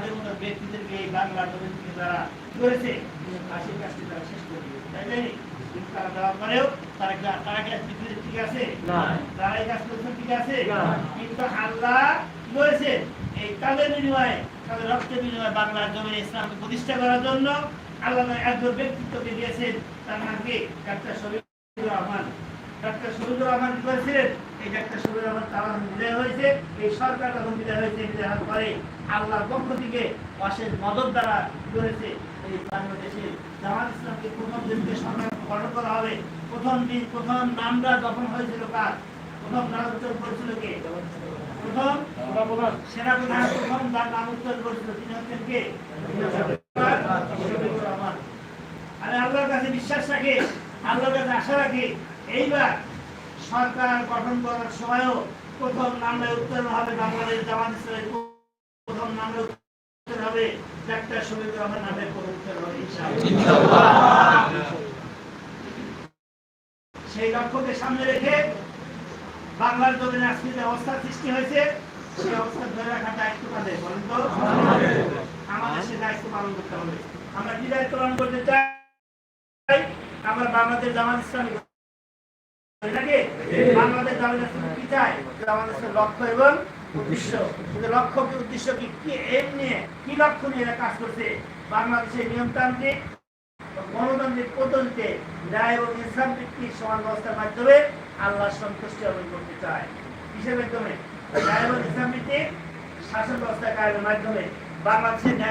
তাদের মতো ব্যক্তিদেরকে এই বাংলা জমিন থেকে কি করেছে কাজটি তারা শেষ করে দিয়েছে তাই কিন্তু তারা দেওয়ার পরেও তারা তারা কি পৃথিবীতে ঠিক আছে? তারা এই কাজ করছে ঠিক আছে? কিন্তু আল্লাহ কি করেছে? এই তাদের বিনিময়ে তাদের রক্তের বিনিময়ে বাংলার জমিনে ইসলামকে প্রতিষ্ঠা করার জন্য আল্লাহ একজন ব্যক্তিত্বকে দিয়েছেন তার নামকে ডাক্তার শহীদুর রহমান। ডাক্তার শহীদুর রহমান কি করেছিলেন এই ডাক্তার শহীদুর রহমান তারা বিদায় হয়েছে এই সরকার তখন বিদায় হয়েছে বিদায় হওয়ার পরে আল্লাহর পক্ষ থেকে অশেষ মদত দ্বারা করেছে এই বাংলাদেশে জামাত ইসলামকে প্রথম দিনকে সরকার গঠন করা হবে। প্রথম দিন প্রথম নামটা যখন হয়েছিল কার? প্রথম নাম উচ্চারণ করেছিল কে? প্রথম সেনাপ্রধান। প্রথম তার নাম উচ্চারণ করেছিল তিনি হচ্ছেন কে? আমি আল্লাহর কাছে বিশ্বাস রাখি আল্লাহর কাছে আশা রাখি এইবার সরকার গঠন করার সময়ও প্রথম নামে উত্তর হবে বাংলাদেশ জামাত ইসলামের প্রথম নামে উত্তর হবে ডাক্তার শফিকুর রহমান নামে উত্তর হবে সেই লক্ষ্যকে সামনে রেখে বাংলার জমিনে আজকে যে অবস্থা সৃষ্টি হয়েছে, সেই অবস্থা ধরে রাখার দায়িত্ব কাদের, বলেন তো? আমাদের সে দায়িত্ব পালন করতে হবে। আমরা কি দায়িত্ব পালন করতে চাই? আমরা বাংলাদেশ জামাত ইসলামী বাংলাদেশ জামাত কি চাই আমাদের লক্ষ্য এবং উদ্দেশ্য। কিন্তু লক্ষ্য কি, উদ্দেশ্য বাংলাদেশের ব্যবস্থার মাধ্যমে আল্লাহ সন্তুষ্টি অর্জন করতে চায়। কিসের মাধ্যমে? ন্যায় এবং শাসন ব্যবস্থা কায়েমের মাধ্যমে বাংলাদেশের ন্যায়